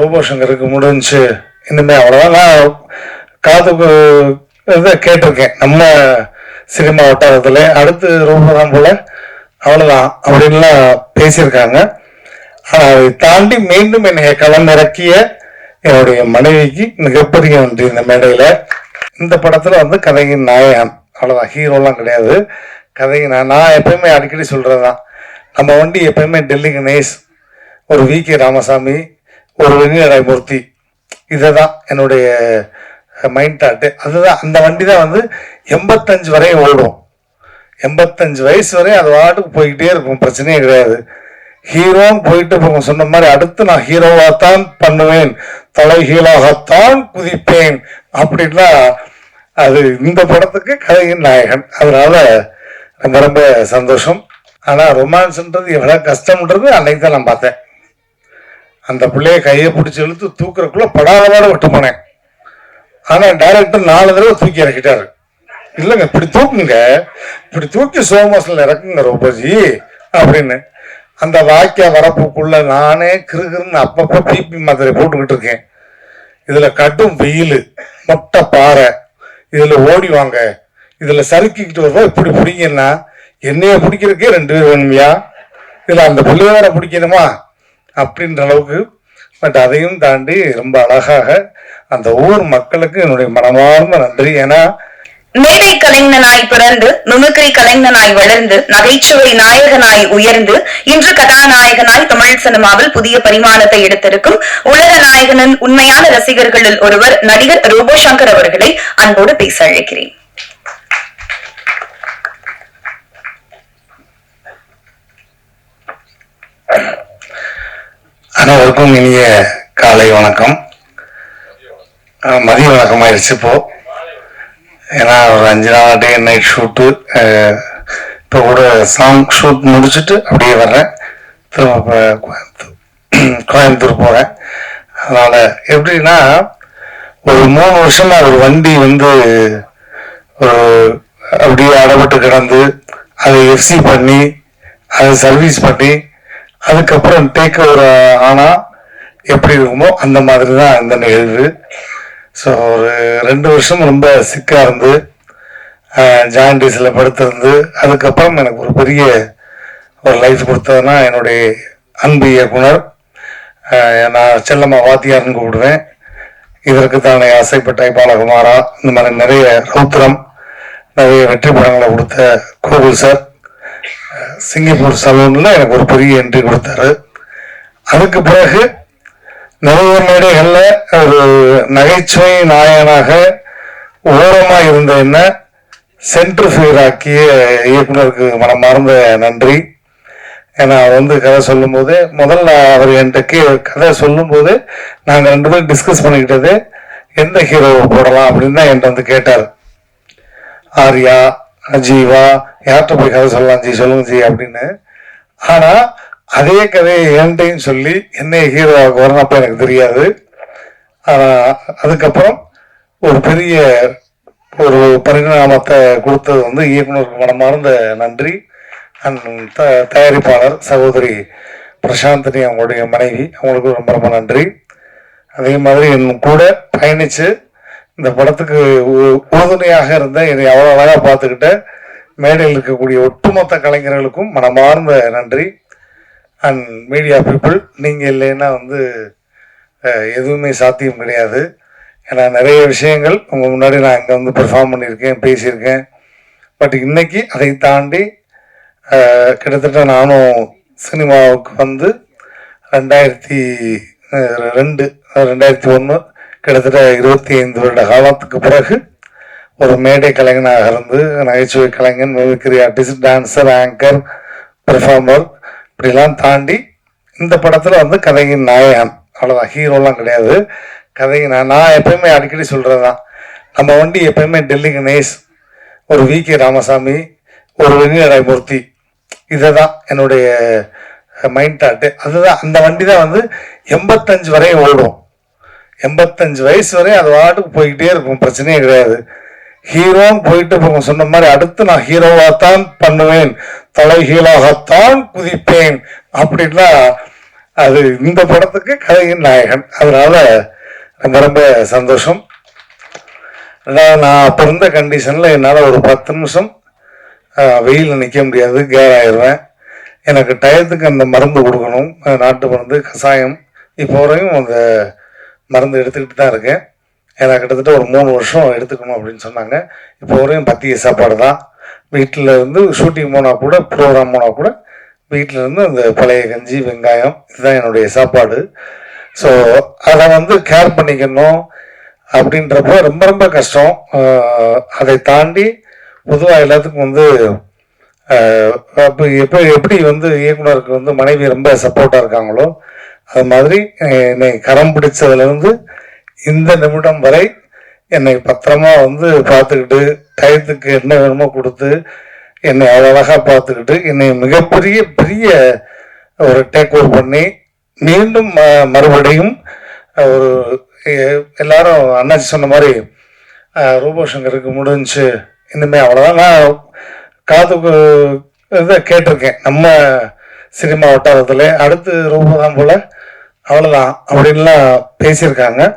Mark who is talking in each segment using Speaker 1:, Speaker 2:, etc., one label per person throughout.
Speaker 1: ரூபா சங்கருக்கு முடிஞ்சு இனிமே அவ்வளோதான் நான் காதுக்கு இதை கேட்டிருக்கேன் நம்ம சினிமா வட்டாரத்தில். அடுத்து ரூபா தான் போல. அவ்வளோதான் அப்படின்லாம் பேசியிருக்காங்க. ஆனால் அதை தாண்டி மீண்டும் என்னை களமிறக்கிய என்னுடைய மனைவிக்கு மிகப்பெரிய நன்றி. இந்த மேடையில் இந்த படத்தில் வந்து கதையின் நாயகன். அவ்வளோதான் ஹீரோலாம் கிடையாது. கதையின் நான் எப்பயுமே அடிக்கடி சொல்கிறது தான் நம்ம வண்டி எப்பயுமே டெல்லி கணேஷ் ஒரு வி கே ராமசாமி ஒரு வெங்கடாயமூர்த்தி இதை தான் என்னுடைய மைண்ட் தாட்டு அதுதான் அந்த வண்டி தான் வந்து எண்பத்தஞ்சு வரையும் ஓடும். எண்பத்தஞ்சு வயசு வரையும் அது வாட்டுக்கு போய்கிட்டே இருக்கும் பிரச்சனையே கிடையாது. ஹீரோன்னு போயிட்டு இப்போ சொன்ன மாதிரி அடுத்து நான் ஹீரோவாகத்தான் பண்ணுவேன் தலை ஹீரோவாகத்தான் குதிப்பேன் அப்படின்னா அது இந்த படத்துக்கு கதையின் நாயகன். அதனால ரொம்ப ரொம்ப சந்தோஷம். ஆனால் ரொமான்ஸ்ன்றது எவ்வளோ கஷ்டம்ன்றது அன்னைக்கு தான் நான் பார்த்தேன். அந்த பிள்ளைய கையை பிடிச்சி இழுத்து தூக்குறக்குள்ள படாதவாட விட்டு போனேன் ஆனால் டைரக்டர் நாலு தடவை தூக்கி இறக்கிட்டாரு. இல்லைங்க இப்படி தூக்குங்க இப்படி தூக்கி சோமஸ்ல இறக்குங்க ரூபாஜி அப்படின்னு. அந்த வாக்கிய வரப்புக்குள்ள நானே கிருகிருன்னு அப்பப்போ பிபி மாத்திரை போட்டுக்கிட்டு இருக்கேன். இதுல கடும் வெயில் மொட்டை பாறை இதுல ஓடி வாங்க இதுல சறுக்கிக்கிட்டு வருவோம் இப்படி பிடிங்கன்னா என்னைய பிடிக்கிறதுக்கே ரெண்டு பேர் வேணுமையா? இதுல அந்த பிள்ளைய வேற பிடிக்கணுமா? அப்படின்ற அளவுக்கு. பட் அதையும் தாண்டி ரொம்ப அழகாக அந்த ஊர் மக்களுக்கு என்னுடைய மனமார்ந்த நன்றி. ஏன்னா
Speaker 2: மேடை கலைஞனாய் பிறந்து நுணுக்கை கலைஞனாய் வளர்ந்து நகைச்சுவை நாயகனாய் உயர்ந்து இன்று கதாநாயகனாய் தமிழ் சினிமாவில் புதிய பரிமாணத்தை எடுத்திருக்கும் உலக நாயகனின் உண்மையான ரசிகர்களில் ஒருவர் நடிகர் ரோபோ சங்கர் அவர்களை அன்போடு பேச அழைக்கிறேன்.
Speaker 1: அனைவருக்கும் இனிய காலை வணக்கம். மதிய வணக்கம் ஆயிடுச்சு இப்போ. ஏன்னா ஒரு அஞ்சு நாள் டே நைட் ஷூட்டு இப்போ கூட சாங் ஷூட் முடிச்சுட்டு அப்படியே வர்றேன். திரும்ப கோயம்புத்தூர் கோயம்புத்தூர் போகிறேன் அதனால் எப்படின்னா ஒரு மூணு வருஷமாக ஒரு வண்டி வந்து ஒரு அப்படியே அடப்பட்டு கிடந்து அதை எஃப்சி பண்ணி அதை சர்வீஸ் பண்ணி அதுக்கப்புறம் டேக் ஓவர் ஆனால் எப்படி இருக்குமோ அந்த மாதிரி தான் இந்த நிகழ்வு. ஸோ ஒரு ரெண்டு வருஷம் ரொம்ப சிக்காக இருந்து ஜாயின்டிஸில் படுத்திருந்து அதுக்கப்புறம் எனக்கு ஒரு பெரிய ஒரு லைஃப் கொடுத்ததுன்னா என்னுடைய அன்பு இயக்குனர் நான் செல்லம்மா வாத்தியார்னு கூப்பிடுவேன். இதற்கு தானே ஆசைப்பட்ட பாலகுமாரா இந்த மாதிரி நிறைய ரௌத்திரம் நிறைய வெற்றி படங்களை கொடுத்த கோகுல் சார். சிங்கப்பூர் சலூனில் எனக்கு ஒரு பெரிய என்ட்ரி கொடுத்தாரு. அதுக்கு பிறகு நிறைய மேடைகளில் ஒரு நகைச்சுவை நாயகனாக ஓரமாக இருந்த என்ன சென்ட்ரு ஆக்கிய இயக்குனருக்கு மனமார்ந்த நன்றி. ஏன்னா அவர் வந்து கதை சொல்லும்போது முதல்ல அவர் என்கிட்ட கே கதை சொல்லும்போது நாங்கள் ரெண்டு பேரும் டிஸ்கஸ் பண்ணிக்கிட்டது எந்த ஹீரோவை போடலாம் அப்படின்னு தான் என்கிட்ட வந்து கேட்டார். ஆர்யா ஜீவா யார்கிட்ட போய் கதை சொல்லலாம் ஜி சொல்லுங்க ஜி அப்படின்னு. ஆனா அதே கதையை என்கிட்டையும் சொல்லி என்னை ஹீரோவாக வரணும் எனக்கு தெரியாது. அதுக்கப்புறம் ஒரு பெரிய ஒரு பரிணாமத்தை கொடுத்தது வந்து இயக்குனருக்கு மனமார்ந்த நன்றி. அண்ட் த தயாரிப்பாளர் சகோதரி பிரசாந்தினி அவங்களுடைய மனைவி அவங்களுக்கு ரொம்ப ரொம்ப நன்றி. அதே மாதிரி என் கூட பயணித்து இந்த படத்துக்கு உறுதுணையாக இருந்த என்னை அவ்வளோ அழகாக பார்த்துக்கிட்ட மேடையில் இருக்கக்கூடிய ஒட்டுமொத்த கலைஞர்களுக்கும் மனமார்ந்த நன்றி. அண்ட் மீடியா பீப்புள் நீங்கள் இல்லைன்னா வந்து எதுவுமே சாத்தியம் கிடையாது. ஏன்னா நிறைய விஷயங்கள் உங்கள் முன்னாடி நான் இங்கே வந்து பெர்ஃபார்ம் பண்ணியிருக்கேன் பேசியிருக்கேன். பட் இன்னைக்கு அதை தாண்டி கிட்டத்தட்ட நானும் சினிமாவுக்கு வந்து ரெண்டாயிரத்தி ரெண்டு ரெண்டாயிரத்தி ஒன்று கிட்டத்தட்ட இருபத்தி ஐந்து வருட காலத்துக்கு பிறகு ஒரு மேடை கலைஞனாக இருந்து நகைச்சுவை கலைஞன் mimicry artist dancer anchor performer இப்படிலாம் தாண்டி இந்த படத்தில் வந்து கதையின் நாயகன். அவ்வளோதான் ஹீரோலாம் கிடையாது. கதையின் நான் எப்பயுமே அடிக்கடி சொல்கிறது தான் நம்ம வண்டி எப்பயுமே டெல்லி கணேஷ் ஒரு வி. கே. ராமசாமி ஒரு வெங்கடாயமூர்த்தி இதை தான் என்னுடைய மைண்ட் தாட்டு அதுதான். அந்த வண்டி தான் வந்து எண்பத்தஞ்சு வரையும் ஓடும். எண்பத்தஞ்சு வயசு வரையும் அது வாட்டுக்கு போய்கிட்டே இருக்கும் பிரச்சனையே கிடையாது. ஹீரோன்னு போயிட்டு இப்போ சொன்ன மாதிரி அடுத்து நான் ஹீரோவாகத்தான் பண்ணுவேன் தலைகீழாகத்தான் குதிப்பேன் அப்படின்னா அது இந்த படத்துக்கு கதையின் நாயகன். அதனால ரொம்ப ரொம்ப சந்தோஷம். நான் அப்போ இருந்த கண்டிஷனில் என்னால் ஒரு பத்து நிமிஷம் வெயிலில் நிற்க முடியாது கேர் ஆயிடுவேன் எனக்கு டயத்துக்கு அந்த மருந்து கொடுக்கணும் நாட்டு மருந்து கஷாயம் இப்போ வரையும் அந்த மருந்து எடுத்துக்கிட்டு தான் இருக்கேன். ஏன்னா கிட்டத்தட்ட ஒரு மூணு வருஷம் எடுத்துக்கணும் அப்படின்னு சொன்னாங்க. இப்போ வரையும் பத்திய சாப்பாடு தான். வீட்டில் இருந்து ஷூட்டிங் போனால் கூட ப்ரோக்ராம் போனால் கூட வீட்டில் இருந்து அந்த பழைய கஞ்சி வெங்காயம் இதுதான் என்னுடைய சாப்பாடு. ஸோ அதை வந்து கேர் பண்ணிக்கணும் அப்படின்றப்போ ரொம்ப ரொம்ப கஷ்டம். அதை தாண்டி பொதுவாக எல்லாத்துக்கும் வந்து அப்போ எப்போ எப்படி வந்து இயக்குனருக்கு வந்து மனைவி ரொம்ப சப்போர்ட்டாக இருக்காங்களோ அது மாதிரி என்னை கரம் பிடிச்சதுலேருந்து இந்த நிமிடம் வரை என்னை பத்திரமா வந்து பார்த்துக்கிட்டு டயத்துக்கு என்ன வேணுமோ கொடுத்து என்னை அழகாக பார்த்துக்கிட்டு என்னை மிகப்பெரிய பெரிய ஒரு டேக் ஓவர் பண்ணி மீண்டும் ம- மறுபடியும் ஒரு எல்லாரும் அண்ணாச்சி சொன்ன மாதிரி அஹ், ரூபோ சங்கருக்கு முடிஞ்சு இனிமேல் அவ்வளோதான் நான் காதுக்கு இதை கேட்டிருக்கேன் நம்ம சினிமா வட்டாரத்தில். அடுத்து ரூபோ தான் போல. அவ்வளோதான் அப்படின்லாம் பேசியிருக்காங்க.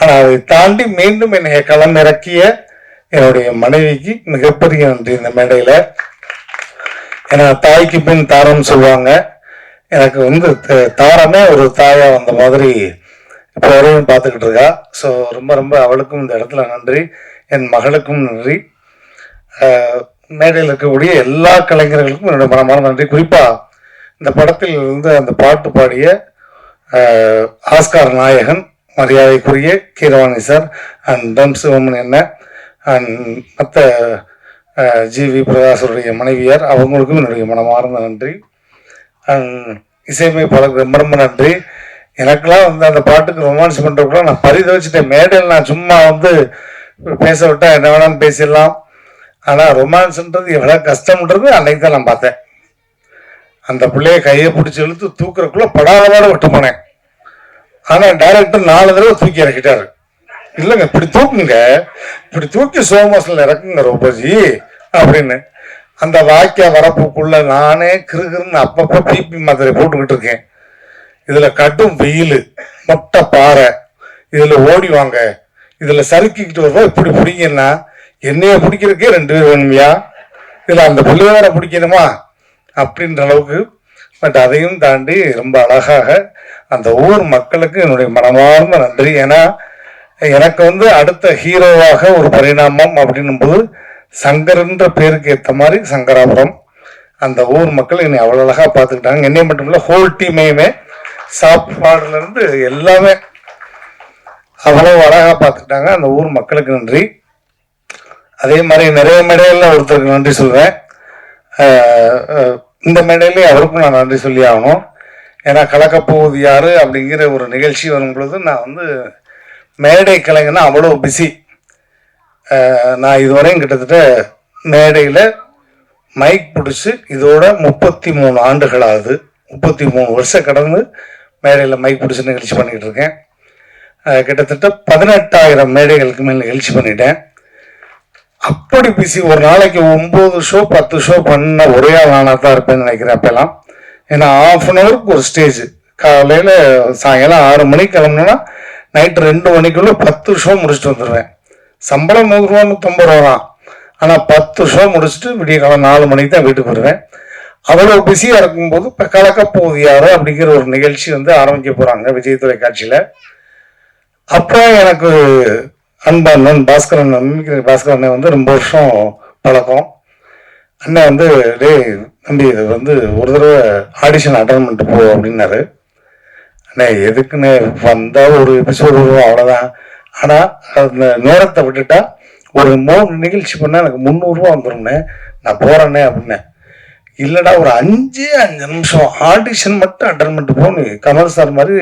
Speaker 1: ஆனால் அதை தாண்டி மீண்டும் என்னை களம் இறக்கிய என்னுடைய மனைவிக்கு மிகப்பெரிய நன்றி இந்த மேடையில். ஏன்னா தாய்க்கு பின் தாரம் சொல்லுவாங்க. எனக்கு வந்து த- தாரமே ஒரு தாயா வந்த மாதிரி இப்போ வரையும் பார்த்துக்கிட்டு இருக்கா. ஸோ ரொம்ப ரொம்ப அவளுக்கும் இந்த இடத்துல நன்றி. என் மகளுக்கும் நன்றி. மேடையில் இருக்கக்கூடிய எல்லா கலைஞர்களுக்கும் என்னுடைய மனமான நன்றி. குறிப்பாக இந்த படத்தில் இருந்து அந்த பாட்டு பாடிய ஆஸ்கார் நாயகன் மரியாதைக்குரிய கீரவாணி சார் அண்ட் தம் சிவமன் என்ன அண்ட் மற்ற ஜி வி பிரகாசருடைய மனைவியார் அவங்களுக்கும் என்னுடைய மனமார்ந்த நன்றி. அண்ட் இசையமைப்பாளருக்கு ரொம்ப ரொம்ப நன்றி. எனக்கெல்லாம் வந்து அந்த பாட்டுக்கு ரொமான்ஸ் பண்ணுறதுக்குள்ள நான் பரிதவிச்சிட்டேன். மேடையில் நான் சும்மா வந்து பேச விட்டால் என்ன வேணாலும் பேசிடலாம். ஆனால் ரொமான்ஸ்ன்றது எவ்வளோ கஷ்டம்ன்றது அன்னைக்கு தான் நான் பார்த்தேன். அந்த பிள்ளைய கையை பிடிச்சி இழுத்து தூக்குறக்குள்ள படாதவாட விட்டு போனேன் ஆனால் டைரக்டர் நாலு தடவை தூக்கி இறக்கிட்டாரு. இல்லைங்க இப்படி தூக்குங்க. இப்படி தூக்கி சோமாசில் இறக்குங்க ரோபோஜி அப்படின்னு. அந்த வாக்கிய வரப்புக்குள்ள நானே கிருகிருன்னு அப்பப்போ பிபி மாத்திரை போட்டுக்கிட்டு இருக்கேன். இதுல கடும் வெயில் மொட்டை பாறை இதுல ஓடி வாங்க. இதுல சறுக்கிக்கிட்டு வருவா இப்படி பிடிங்கன்னா என்னைய பிடிக்கிறதுக்கே ரெண்டு பேர் வேணுமையா? இதுல அந்த பிள்ளை பிடிக்கணுமா? அப்படின்ற அளவுக்கு பட் அதையும் தாண்டி ரொம்ப அழகாக அந்த ஊர் மக்களுக்கு என்னுடைய மனமார்ந்த நன்றி. ஏன்னா எனக்கு வந்து அடுத்த ஹீரோவாக ஒரு பரிணாமம் அப்படின்னும் போது சங்கர்ன்ற பேருக்கு ஏற்ற மாதிரி சங்கராபுரம். அந்த ஊர் மக்கள் என்னை அவ்வளோ அழகாக பார்த்துக்கிட்டாங்க. என்னை மட்டும் இல்லை ஹோல் டீமையுமே சாப்பாடுலேருந்து எல்லாமே அவ்வளோ அழகாக பார்த்துக்கிட்டாங்க. அந்த ஊர் மக்களுக்கு நன்றி. அதே மாதிரி நிறைய மேடைகளில் ஒருத்தருக்கு நன்றி சொல்வேன் இந்த மேடையிலே அவருக்கும் நான் நன்றி சொல்லி ஆகணும். ஏன்னா கலக்கப்போவது யாரு அப்படிங்கிற ஒரு நிகழ்ச்சி வரும் பொழுது நான் வந்து மேடை கலைஞனா அவ்வளோ பிஸி நான் இதுவரையும் கிட்டத்தட்ட மேடையில் மைக் பிடிச்சி இதோட முப்பத்தி மூணு ஆண்டுகளாகுது. முப்பத்தி மூணு வருஷம் கடந்து மேடையில் மைக் பிடிச்சி நிகழ்ச்சி பண்ணிக்கிட்டு இருக்கேன். கிட்டத்தட்ட பதினெட்டாயிரம் மேடைகளுக்கு மேல் நிகழ்ச்சி பண்ணிட்டேன். அப்படி பிஸி ஒரு நாளைக்கு ஒம்பது ஷோ பத்து ஷோ பண்ண ஒரே ஆளானா தான் இருப்பேன்னு நினைக்கிறேன் அப்பெல்லாம். ஏன்னா ஆஃப் அன் ஹவருக்கு ஒரு ஸ்டேஜ் காலையில் சாயங்காலம் ஆறு மணிக்கு கிளம்புனேன்னா நைட்டு ரெண்டு மணிக்குள்ளே பத்து ஷோ முடிச்சுட்டு வந்துடுவேன் சம்பளம் நூறு ரூபா நூற்றம்பது ரூபா தான். ஆனால் பத்து ஷோ முடிச்சுட்டு விடிய காலம் நாலு மணிக்கு தான் வீட்டுக்கு வருவேன். அவ்வளோ பிஸியாக இருக்கும்போது இப்போ கலக்கப்போகுது யாரோ அப்படிங்கிற ஒரு நிகழ்ச்சி வந்து ஆரம்பிக்க போகிறாங்க விஜய் தொலைக்காட்சியில் அப்போ எனக்கு அன்பண்ணன் பாஸ்கரன் மிமிக்ரி பாஸ்கரன் அண்ணன் வந்து ரொம்ப வருஷம் பழக்கம். அண்ணன் வந்து டேய் தம்பி இது வந்து ஒரு தடவை ஆடிஷன் அட்டன் பண்ணிட்டு போ அப்படின்னாரு. அண்ணே எதுக்குன்னு வந்தால் ஒரு எபிசோடு வரும் அவ்வளோதான் ஆனால் அந்த நேரத்தை விட்டுட்டா ஒரு மூணு நிகழ்ச்சி பண்ணால் எனக்கு முந்நூறுரூவா வந்துரும்ண்ணே. நான் போகிறேண்ணே அப்படின்னேன் இல்லைடா ஒரு அஞ்சே அஞ்சு நிமிஷம் ஆடிஷன் மட்டும் அட்டன் பண்ணிட்டு போ கமல் சார் மாதிரி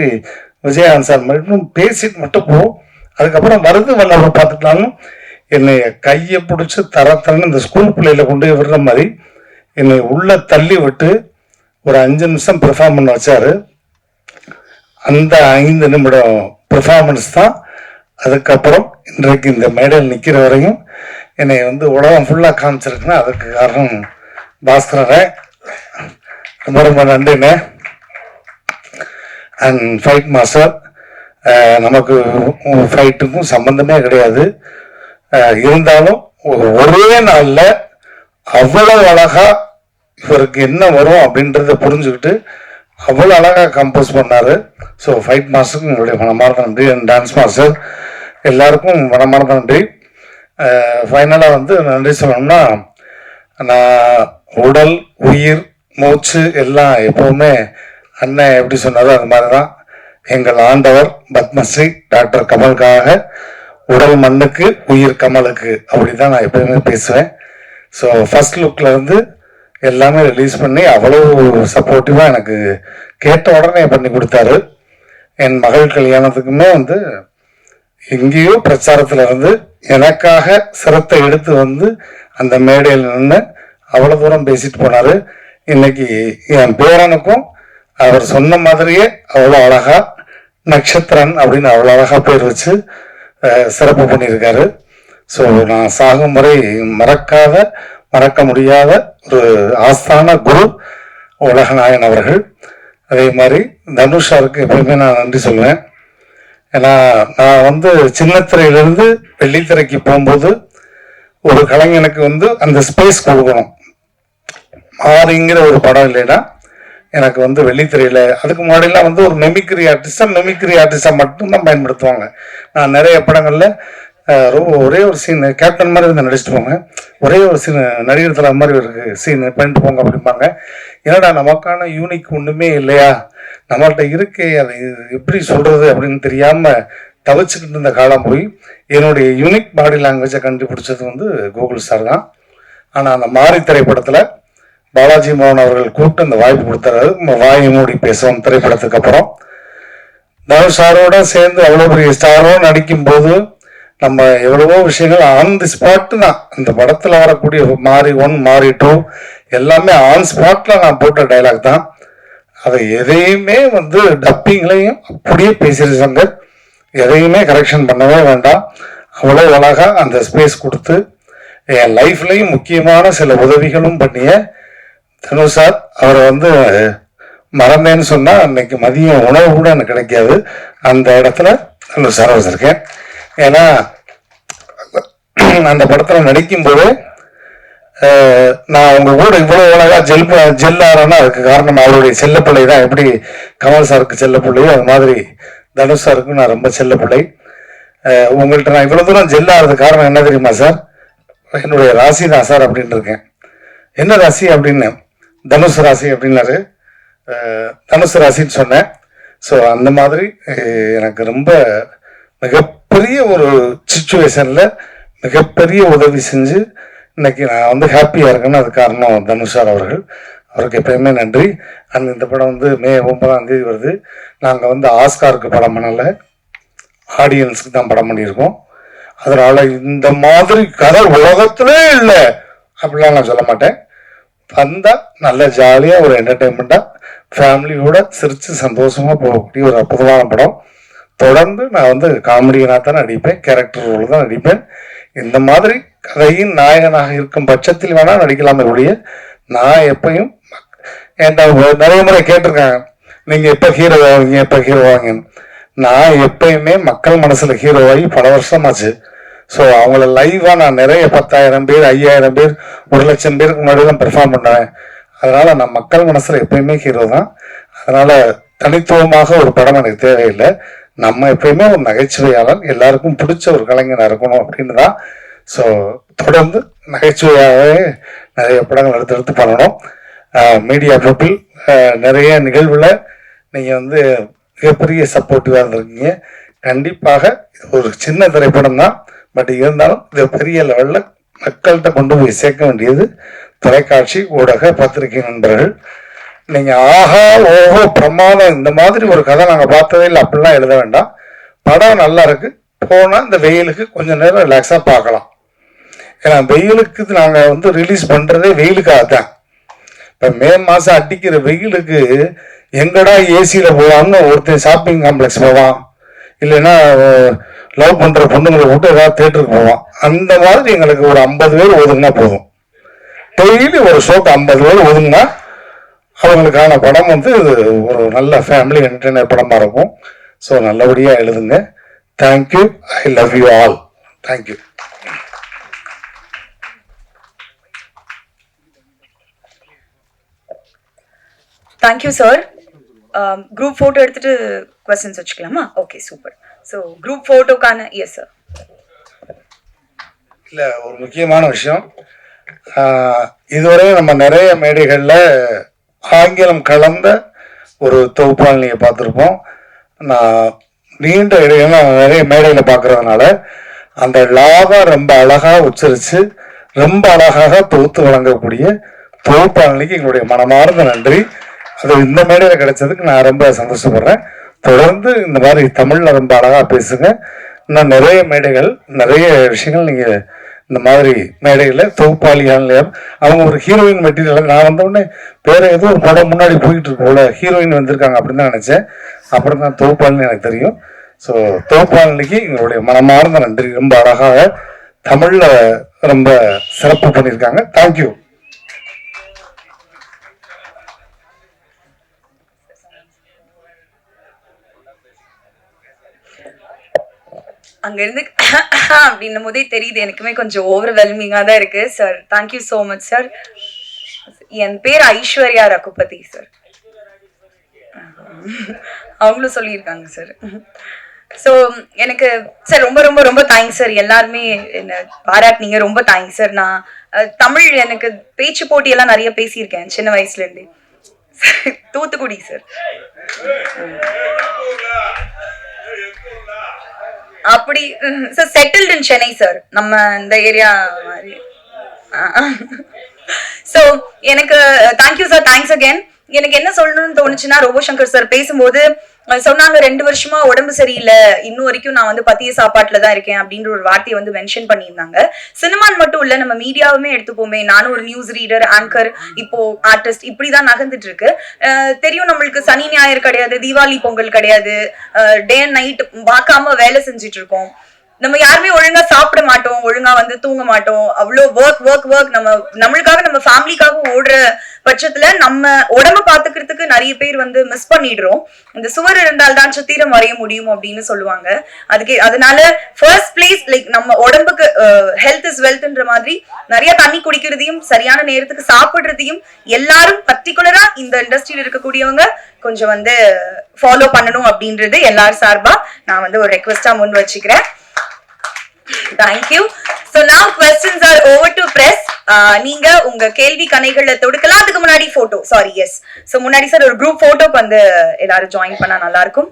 Speaker 1: விஜயகாந்த் சார் மாதிரி இன்னும் பேசிட்டு மட்டும் போ. அதுக்கப்புறம் வருது வரல பார்த்துட்டாலும் என்னை கையை பிடிச்சி தர தரன்னு இந்த ஸ்கூல் பிள்ளையில கொண்டு போய் விடுற மாதிரி என்னை உள்ள தள்ளி விட்டு ஒரு அஞ்சு நிமிஷம் பெர்ஃபார்ம் பண்ண வச்சாரு அந்த ஐந்து நிமிடம் பெர்ஃபார்மன்ஸ் தான். அதுக்கப்புறம் இன்றைக்கு இந்த மேடையில் நிற்கிற வரையும் என்னை வந்து உலகம் ஃபுல்லாக காமிச்சிருக்குன்னா அதுக்கு காரணம் பாஸ்கரனை. ரொம்ப ரொம்ப நன்றிண்ணே. அண்ட் ஃபைட் மாஸ்டர் நமக்கு ஃபைட்டுக்கும் சம்பந்தமே கிடையாது. இருந்தாலும் ஒரே நாளில் அவ்வளவு அழகாக இவருக்கு என்ன வரும் அப்படின்றத புரிஞ்சுக்கிட்டு அவ்வளோ அழகாக கம்போஸ் பண்ணார். ஸோ ஃபைட் மாஸ்டருக்கு உங்களுடைய மனமார்ந்த நன்றி. அண்ட் டான்ஸ் மாஸ்டர் எல்லாருக்கும் மனமார்ந்த நன்றி. ஃபைனலாக வந்து நன்றி சொல்லணும்னா நான் உடல் உயிர் மூச்சு எல்லாம் எப்போவுமே அண்ணன் எப்படி சொன்னாரோ அது மாதிரி தான் எங்கள் ஆண்டவர் பத்மஸ்ரீ டாக்டர் கமலுக்காக உடல் மண்ணுக்கு உயிர் கமலுக்கு அப்படி தான் நான் எப்பவுமே பேசுவேன். ஸோ ஃபர்ஸ்ட் லுக்ல இருந்து எல்லாமே ரிலீஸ் பண்ணி அவ்வளோ சப்போர்ட்டிவாக எனக்கு கேட்ட உடனே பண்ணி கொடுத்தாரு. என் மகள் கல்யாணத்துக்குமே வந்து எங்கேயோ பிரச்சாரத்துல இருந்து எனக்காக சிரத்தை எடுத்து வந்து அந்த மேடையில் நின்று அவ்வளவு தூரம் பேசிட்டு போனாரு. இன்னைக்கு என் பேரனுக்கும் அவர் சொன்ன மாதிரியே அவ்வளோ அழகா நட்சத்திரன் அப்படின்னு அவ்வளோ அழகாக பேர் வச்சு சிறப்பு பண்ணியிருக்காரு. ஸோ நான் சாகும் முறை மறக்காத மறக்க முடியாத ஒரு ஆஸ்தான குரு உலகநாயன் அவர்கள். அதே மாதிரி தனுஷாருக்கு எப்பயுமே நான் நன்றி சொல்லுவேன் ஏன்னா நான் வந்து சின்னத்திரையிலிருந்து வெள்ளித்திரைக்கு போகும்போது ஒரு கலைஞனுக்கு வந்து அந்த ஸ்பேஸ் கொடுக்கணும். மாறிங்கிற ஒரு படம் இல்லைன்னா எனக்கு வந்து வெள்ளித்திரையில அதுக்கு முன்னாடிலாம் வந்து ஒரு மெமிக்ரி ஆர்டிஸ்டா மெமிக்ரி ஆர்டிஸ்டா மட்டும்தான் பயன்படுத்துவாங்க. நான் நிறைய படங்கள்ல ரொம்ப ஒரே ஒரு சீன் கேப்டன் மாதிரி வந்து நடிச்சுட்டு போங்க. ஒரே ஒரு சீன் நடிகர் தலை மாதிரி ஒரு சீன் பண்ணிட்டு போங்க அப்படிம்பாங்க. என்னடா நமக்கான யூனிக் ஒண்ணுமே இல்லையா? நம்மள்கிட்ட இருக்கே அதை எப்படி சொல்றது அப்படின்னு தெரியாம தவிச்சுக்கிட்டு இருந்த காலம் போய் என்னுடைய யூனிக் பாடி லாங்குவேஜை கண்டுபிடிச்சது வந்து கூகுள் சார் தான். ஆனால் அந்த மாரி திரைப்படத்தில் பாலாஜி மோகன் அவர்கள் கூப்பிட்டு அந்த வாய்ப்பு கொடுத்தாரு. நம்ம மூடி பேசுவோம் திரைப்படத்துக்கு அப்புறம். தனுஷ் சாரோட சேர்ந்து அவ்வளோ பெரிய ஸ்டாரோ நடிக்கும் போது நம்ம எவ்வளவோ விஷயங்கள் ஆன் தி ஸ்பாட் தான் இந்த படத்தில் வரக்கூடிய மாறி ஒன் மாறி டூ எல்லாமே ஆன் ஸ்பாட்டில் நான் போட்ட டைலாக் தான். அதை எதையுமே வந்து டப்பிங்லையும் அப்படியே பேசிடு சங்கர். எதையுமே கரெக்ஷன் பண்ணவே வேண்டாம். அவ்வளோ அழகாக அந்த ஸ்பேஸ் கொடுத்து என் லைஃப்லையும் முக்கியமான சில உதவிகளும் பண்ணிய தனுஷ் சார் அவரை வந்து மறந்தேன்னு சொன்னால் அன்னைக்கு மதியம் உணவு கூட எனக்கு கிடைக்காது. அந்த இடத்துல தனுஷ் சார் வச்சுருக்கேன் ஏன்னா அந்த படத்தில் நடிக்கும்போது நான் உங்கள் கூட இவ்வளோ அழகாக ஜெல் ஜெல்லாரன்னா அதுக்கு காரணம் அவருடைய செல்லப்பிள்ளை தான். எப்படி கமல் சாருக்கு செல்லப்பிள்ளையோ அது மாதிரி தனுஷ் சாருக்கும் நான் ரொம்ப செல்லப்பிள்ளை. உங்கள்கிட்ட நான் இவ்வளோ தூரம் ஜெல்லாறது காரணம் என்ன தெரியுமா சார்? என்னுடைய ராசி தான் சார் அப்படின்னு இருக்கேன். என்ன ராசி அப்படின்னு தனுசு ராசி அப்படின்னாரு. தனுசு ராசின்னு சொன்னேன். ஸோ அந்த மாதிரி எனக்கு ரொம்ப மிகப்பெரிய ஒரு சுச்சுவேஷனில் மிகப்பெரிய உதவி செஞ்சு இன்னைக்கு நான் வந்து ஹாப்பியாக இருக்கேன்னு அது காரணம் தனுஷார் அவர்கள். அவருக்கு எப்பயுமே நன்றி. அண்ட் இந்த படம் வந்து மே ஒன்பதாம் தேதி வருது. நாங்கள் வந்து ஆஸ்காருக்கு படம் பண்ணலை. ஆடியன்ஸுக்கு தான் படம் பண்ணியிருக்கோம். அதனால் இந்த மாதிரி கதை உலகத்திலே இல்லை அப்படிலாம் நான் சொல்ல மாட்டேன். வந்தா நல்ல ஜாலியா ஒரு என்டர்டைன்மெண்டா ஃபேமிலியோட சிரிச்சு சந்தோஷமா போகக்கூடிய ஒரு அற்புதமான படம். தொடர்ந்து நான் வந்து காமெடியனாக தான் நடிப்பேன் கேரக்டர் ரோல் தான் நடிப்பேன். இந்த மாதிரி கதையின் நாயகனாக இருக்கும் பட்சத்தில் வேணா நடிக்கலாமே ஒழிய நான் எப்பயும் என்கிட்ட நிறைய முறை கேட்டிருக்காங்க நீங்க எப்ப ஹீரோ ஆவீங்க எப்ப ஹீரோ ஆவீங்கன்னு. நான் எப்பயுமே மக்கள் மனசுல ஹீரோவாகி பல வருஷமாச்சு. ஸோ அவங்கள லைவாக நான் நிறைய பத்தாயிரம் பேர் ஐயாயிரம் பேர் ஒரு லட்சம் பேருக்கு முன்னாடி தான் பெர்ஃபார்ம் பண்ணுவேன் அதனால் நான் மக்கள் மனசில் எப்பயுமே ஹீரோ தான் அதனால் தனித்துவமாக ஒரு படம் எனக்கு தேவையில்லை. நம்ம எப்பயுமே ஒரு நகைச்சுவையாளர் எல்லாருக்கும் பிடிச்ச ஒரு கலைஞனாக இருக்கணும் அப்படின்னு தான். ஸோ தொடர்ந்து நகைச்சுவையாகவே நிறைய படங்கள் எடுத்து எடுத்து பண்ணணும். மீடியா பீப்புள் நிறைய நிகழ்வில் நீங்கள் வந்து மிகப்பெரிய சப்போர்ட்டிவாக இருந்திருக்கீங்க. கண்டிப்பாக இது ஒரு சின்ன திரைப்படம் தான் பட் இருந்தாலும் இது பெரிய லெவலில் மக்கள்கிட்ட கொண்டு போய் சேர்க்க வேண்டியது தொலைக்காட்சி ஊடக பத்திரிகை நண்பர்கள். நீங்கள் ஆஹா ஓஹோ பிரமாதம் இந்த மாதிரி ஒரு கதை நாங்கள் பார்த்ததே இல்லை. அப்படிலாம் எழுத வேண்டாம். படம் நல்லா இருக்கு. போனால் இந்த வெயிலுக்கு கொஞ்சம் நேரம் ரிலாக்ஸாக பார்க்கலாம். ஏன்னா வெயிலுக்கு நாங்கள் வந்து ரிலீஸ் பண்ணுறதே வெயிலுக்காக தான். இப்போ மே மாதம் அடிக்கிற வெயிலுக்கு எங்கடா ஏசியில் போகலாம்னு ஒருத்தன் ஷாப்பிங் காம்ப்ளெக்ஸ் போவான். இல்லைன்னா லவ் பண்ற பொண்ணுங்களை விட்டு ஏதாவது தேட்டருக்கு போவான். அந்த மாதிரி எங்களுக்கு ஒரு ஐம்பது பேர் ஒதுங்கினா போதும். டெய்லி ஒரு ஷோக்கு ஐம்பது பேர் ஒதுங்கினா அவங்களுக்கான படம் வந்து ஒரு நல்ல ஃபேமிலி என்டர்டைனர் படமாக இருக்கும். ஸோ நல்லபடியாக எழுதுங்க. Thank you I love you all thank you
Speaker 2: thank you sir group photo எடுத்துட்டு கொஸ்டின்ஸ் வச்சுக்கலாமா? ஓகே சூப்பர் ஸோ குரூப் ஃபோட்டோக்கான எஸ் சார்
Speaker 1: இல்லை ஒரு முக்கியமான விஷயம். இதுவரை நம்ம நிறைய மேடைகளில் ஆங்கிலம் கலந்த ஒரு தொகுப்பாளினியை பார்த்துருப்போம். நான் நீண்ட இடையில நிறைய மேடையில் பார்க்கறதுனால அந்த லாவை ரொம்ப அழகாக உச்சரித்து ரொம்ப அழகாக தொகுத்து வழங்கக்கூடிய தொகுப்பாளினிக்கு எங்களுடைய மனமார்ந்த நன்றி. அது இந்த மேடையில் கிடைச்சதுக்கு நான் ரொம்ப சந்தோஷப்படுறேன். தொடர்ந்து இந்த மாதிரி தமிழில் ரொம்ப அழகாக பேசுங்க. இன்னும் நிறைய மேடைகள் நிறைய விஷயங்கள் நீங்கள் இந்த மாதிரி மேடையில் தொகுப்பாளிகள் அவங்க ஒரு ஹீரோயின் மெட்டீரியல் நான் வந்தவுடனே வேறு ஏதோ ஒரு படம் முன்னாடி போயிட்டு இருக்கு போல ஹீரோயின் வந்திருக்காங்க அப்படின்னு தான் நினச்சேன். அப்புறம் தான் தொகுப்பாளின்னு எனக்கு தெரியும். ஸோ தொகுப்பாளினிக்கு எங்களுடைய மனமார்ந்த நன்றி. ரொம்ப அழகாக தமிழில் ரொம்ப சிறப்பு பண்ணியிருக்காங்க. தேங்க்யூ
Speaker 2: அங்க இருந்து அப்படின்னும் போதே தெரியுது எனக்குமே கொஞ்சம் ஓவர்வெல்மிங்காக தான் இருக்கு sir thank you so much sir என் பேர் ஐஸ்வர்யா ரகுபதி சார் அவங்களும் சொல்லியிருக்காங்க சார் ஸோ எனக்கு சார் ரொம்ப ரொம்ப ரொம்ப தேங்க்ஸ் சார் எல்லாருமே என்ன பாராட்டினீங்க ரொம்ப தேங்க்ஸ் சார் நான் தமிழ் எனக்கு பேச்சு போட்டியெல்லாம் நிறைய பேசியிருக்கேன் சின்ன வயசுலேருந்து தூத்துக்குடி சார் அப்படி sir settled in Chennai sir நம்ம இந்த ஏரியா மாதிரி. ஸோ எனக்கு தேங்க்யூ சார் தேங்க்ஸ் அகேன் எனக்கு என்ன சொல்லணும்னு தோணுச்சுன்னா ரோபோ சங்கர் சார் பேசும்போது சொன்னாங்க ரெண்டு வருஷமா உடம்பு சரியில்லை. இன்னும் வரைக்கும் நான் வந்து பத்திய சாப்பாட்டுல தான் இருக்கேன். அப்படின்ற ஒரு வார்த்தையை வந்து மென்ஷன் பண்ணியிருந்தாங்க. சினிமான் மட்டும் இல்ல நம்ம மீடியாவுமே எடுத்துப்போமே. நானும் ஒரு நியூஸ் ரீடர் ஆங்கர் இப்போ ஆர்டிஸ்ட் இப்படிதான் நகர்ந்துட்டு இருக்கு தெரியும் நம்மளுக்கு சனி ஞாயிறு கிடையாது தீபாவளி பொங்கல் கிடையாது. டே அண்ட் நைட் பார்க்காம வேலை செஞ்சுட்டு இருக்கோம் நம்ம யாருமே ஒழுங்கா சாப்பிட மாட்டோம் ஒழுங்கா வந்து தூங்க மாட்டோம். அவ்வளோ ஒர்க் ஒர்க் ஒர்க் நம்ம நம்மளுக்காக நம்ம ஃபேமிலிக்காக ஓடுற பட்சத்துல நம்ம உடம்ப பாத்துக்கிறதுக்கு நிறைய பேர் வந்து மிஸ் பண்ணிடுறோம். இந்த சுவர் இருந்தால் தான் வரைய முடியும் அப்படின்னு சொல்லுவாங்க. அதுக்கு அதனால ஃபர்ஸ்ட் பிளேஸ் லைக் நம்ம உடம்புக்கு ஹெல்த் இஸ் வெல்த்ன்ற மாதிரி நிறைய தண்ணி குடிக்கிறதையும் சரியான நேரத்துக்கு சாப்பிடுறதையும் எல்லாரும் பர்டிகுலரா இந்த இண்டஸ்ட்ரியில இருக்கக்கூடியவங்க கொஞ்சம் வந்து ஃபாலோ பண்ணணும் அப்படின்றது எல்லார் சார்பா நான் வந்து ஒரு ரெக்வெஸ்டா முன் வச்சுக்கிறேன். தேங்க்யூ சோ நான் questions are over to press நீங்க உங்க கேள்வி கணைகள்ல தொடுக்கலாம். அதுக்கு முன்னாடி போட்டோ சாரி எஸ் சோ முன்னாடி சார் ஒரு குரூப் போட்டோக்கு வந்து எல்லாரும் ஜாயின் பண்ணா நல்லா இருக்கும்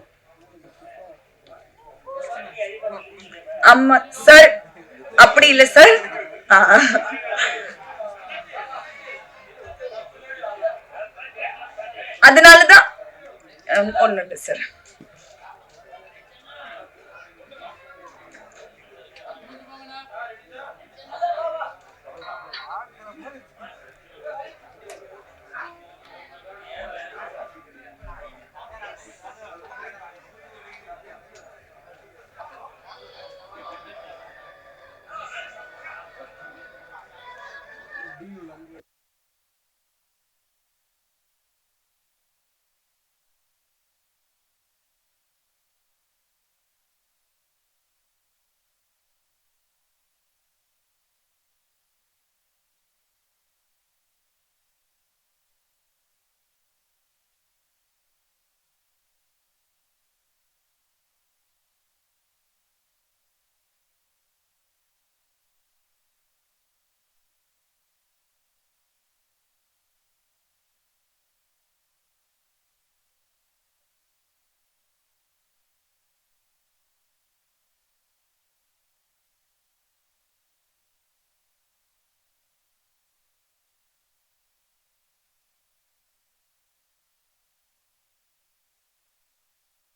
Speaker 2: ஆமா சார் அப்படி இல்ல சார் அதனாலதான் ஒன்னு சார்